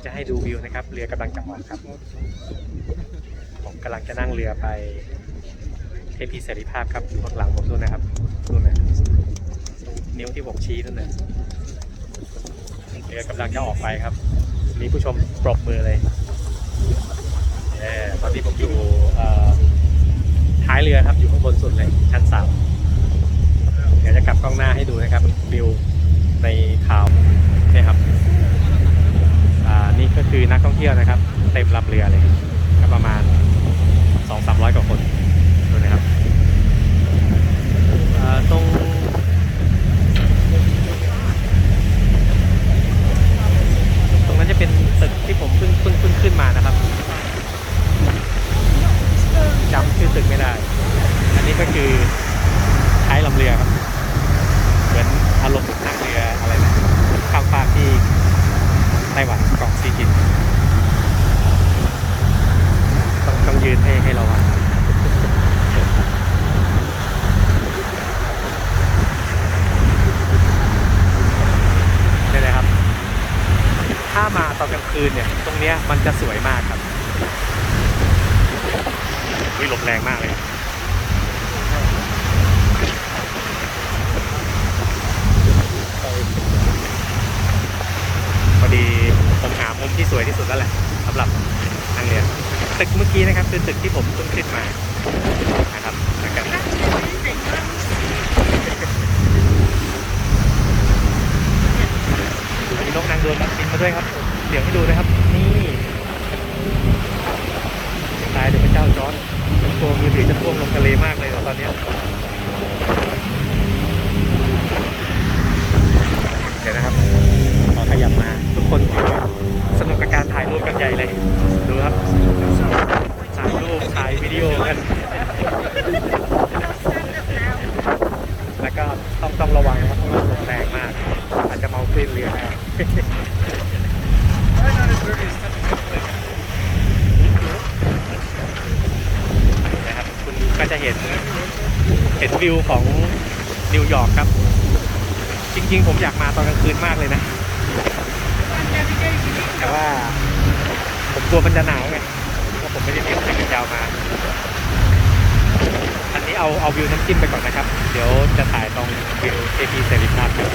ยวจะให้ดูวิวนะครับ เรือกำลังจะออกครับ ผมกำลังจะนั่งเรือไปเทพีเสรีภาพครับอยู่ข้างหลังผมนู่นนะครับนู่นนะนิ้วที่ผมชี้นู่นนะเรือกำลังจะออกไปครับ มีผู้ชมปรบมือเลยเออตอนนี้ผมอยู่ท้ายเรือครับอยู่ข้างบนสุดเลยชั้นสามเดี๋ยวจะกลับกล้องหน้าให้ดูนะครับวิวในข่าวเนี่ยครับ อ่านี่ก็คือนักท่อง เที่ยวนะครับ เต็มลำเรือเลยก็ประมาณ 2 3 0 0 กว่าคนดูนะครับตรงตรงนั้นจะเป็นตึกที่ผมเพิ่งเพิ่งเพิ่งขึ้นมานะครับจำชื่อตึกไม่ได้ อันนี้ก็คือท้ายลำเรือครับ เหมือนอารมณ์นั่งเรืออะไรนะข้ามฟากที่ไต้หวันกล่องซีกินต้องต้องยื นให้ให้เราอะนี่ยนะครับ ถ้ามาตอนกลางคืนเนี่ย ตรงเนี้ยมันจะสวยมากครับวิลมแรงมากเลยพอดีผมหามุมที่สวยที่สุดแล้วแหละสำหรับทางเรียน ตึกเมื่อกี้นะครับคือตึกที่ผมเพิ่งขึ้นมานะครับแล้วกันมีนกนางดวงครับบินมาด้วยครับ เดี๋ยวให้ดูนะครับ นี่ตายเดี๋ยวพระเจ้าจอร์ดตัวมือถือจะท่วมลงทะเลมากเลยตอนนี้เดี๋ยวนะครับพอขยับมาทุกคนสนุกกับการถ่ายรูปกันใหญ่เลย ดูครับ ถ่ายรูปถ่ายวิดีโอกัน แล้วก็ต้องต้องระวังนะครับเพราะว่าลมแรงมาก อาจ นะครับคุณก็จะเห็นเห็นวิวของนิวยอร์กครับ จริง ๆ ผมอยากมาตอนกลางคืนมากเลยนะ แต่ว่า ผมกลัวมันจะหนาวไงเพราะผมไม่ได้เตรียมเสื้อกันยาวมา อันนี้เอาเอาวิวน้ำจิ้มไปก่อนนะครับ เดี๋ยวจะถ่ายตรงวิวเอพีเสรีภาพครับ